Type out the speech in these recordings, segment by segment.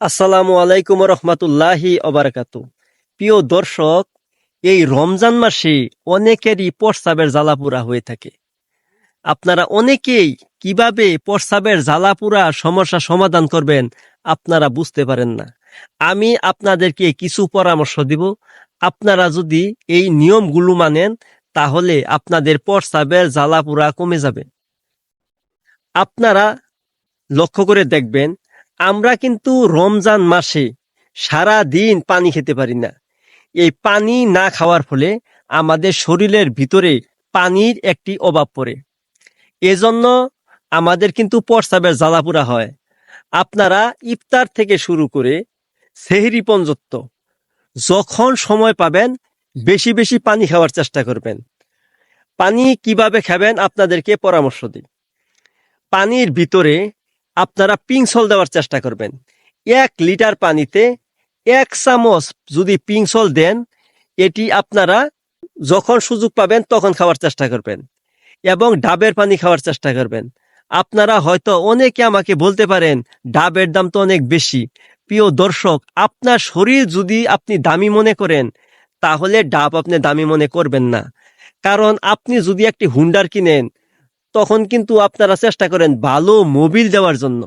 আসসালামু আলাইকুম রহমতুল্লাহি অবরাকাতু প্রিয় দর্শক, এই রমজান মাসে অনেকেরই প্রস্রাবের জ্বালাপুরা হয়ে থাকে। আপনারা অনেকেই কীভাবে প্রস্রাবের জ্বালাপুরা সমস্যা সমাধান করবেন আপনারা বুঝতে পারেন না। আমি আপনাদেরকে কিছু পরামর্শ দিব। আপনারা যদি এই নিয়মগুলো মানেন, তাহলে আপনাদের প্রস্রাবের জ্বালাপুরা কমে যাবে। আপনারা লক্ষ্য করে দেখবেন আমরা কিন্তু রমজান মাসে সারা দিন পানি খেতে পারি না। এই পানি না খাওয়ার ফলে আমাদের শরীরের ভিতরে পানির একটি অভাব পড়ে। এজন্য আমাদের কিন্তু প্রস্রাবের জ্বালাপুরা হয়। আপনারা ইফতার থেকে শুরু করে সেহরি পর্যন্ত যখন সময় পাবেন, বেশি বেশি পানি খাওয়ার চেষ্টা করবেন। পানি কীভাবে খাবেন, আপনাদেরকে পরামর্শ দিই। পানির ভিতরে আপনারা পিংসল দেওয়ার চেষ্টা করবেন। এক লিটার পানিতে এক চামচ যদি পিংসল দেন, এটি আপনারা যখন সুযোগ পাবেন তখন খাওয়ার চেষ্টা করবেন এবং ডাবের পানি খাওয়ার চেষ্টা করবেন। আপনারা হয়তো অনেকে আমাকে বলতে পারেন, ডাবের দাম তো অনেক বেশি। প্রিয় দর্শক, আপনার শরীর যদি আপনি দামি মনে করেন, তাহলে ডাব আপনি দামি মনে করবেন না। কারণ আপনি যদি একটি হুন্ডার কিনেন তখন কিন্তু আপনারা চেষ্টা করেন ভালো মোবিল দেওয়ার জন্য।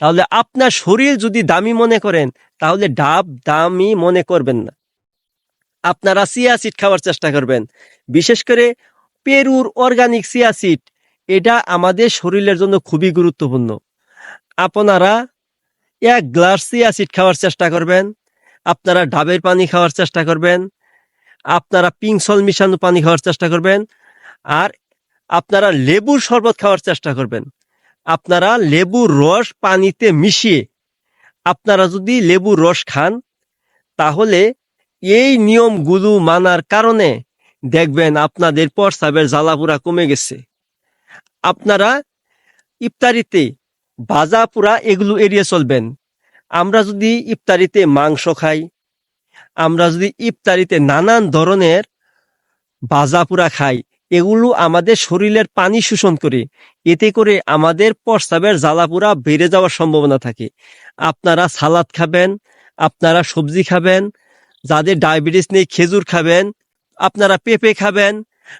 তাহলে আপনার শরীর যদি দামি মনে করেন, তাহলে ডাব দামি মনে করবেন না। আপনারা সিয়া সিড খাওয়ার চেষ্টা করবেন। বিশেষ করে পেরুর অর্গানিক সিয়া সিড এটা আমাদের শরীরের জন্য খুবই গুরুত্বপূর্ণ। আপনারা এক গ্লাস সিয়া সিড খাওয়ার চেষ্টা করবেন। আপনারা ডাবের পানি খাওয়ার চেষ্টা করবেন। আপনারা পিংসল মিশানো পানি খাওয়ার চেষ্টা করবেন। আর আপনারা লেবুর শরবত খাওয়ার চেষ্টা করবেন। আপনারা লেবুর রস পানিতে মিশিয়ে আপনারা যদি লেবুর রস খান, তাহলে এই নিয়মগুলো মানার কারণে দেখবেন আপনাদের প্রস্রাবের জ্বালাপুরা কমে গেছে। আপনারা ইফতারিতে ভাজা পুরা এগুলো এড়িয়ে চলবেন। আমরা যদি ইফতারিতে মাংস খাই, আমরা যদি ইফতারিতে নানান ধরনের ভাজা পুরা খাই এগুলো আমাদের শরীরের পানি শোষণ করে। এতে করে আমাদের প্রস্রাবের জ্বালাপুরা বেড়ে যাওয়ার সম্ভাবনা থাকে। আপনারা সালাদ খাবেন, আপনারা সবজি খাবেন, যাদের ডায়াবেটিস নেই খেজুর খাবেন, আপনারা পেঁপে খাবেন,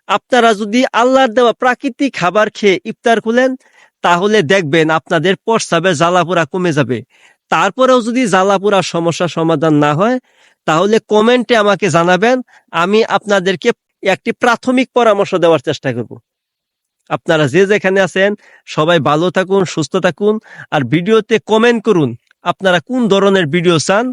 আপনারা যদি আল্লাহর দেওয়া প্রাকৃতিক খাবার খেয়ে ইফতার খুলেন, তাহলে দেখবেন আপনাদের প্রস্রাবের জ্বালাপুরা কমে যাবে। তারপরেও যদি জ্বালাপুরা সমস্যা সমাধান না হয়, তাহলে কমেন্টে আমাকে জানাবেন, আমি আপনাদেরকে একটি প্রাথমিক পরামর্শ দেওয়ার চেষ্টা করব। আপনারা যে যেখানে আছেন, সবাই ভালো থাকুন, সুস্থ থাকুন, আর ভিডিওতে কমেন্ট করুন আপনারা কোন ধরনের ভিডিও চান।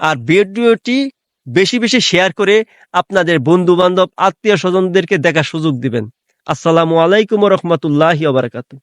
আর ভিডিওটি বেশি বেশি শেয়ার করে আপনাদের বন্ধু বান্ধব আত্মীয় স্বজনদেরকে দেখার সুযোগ দিবেন। আসসালামু আলাইকুম রহমতুল্লাহ বারাকাতু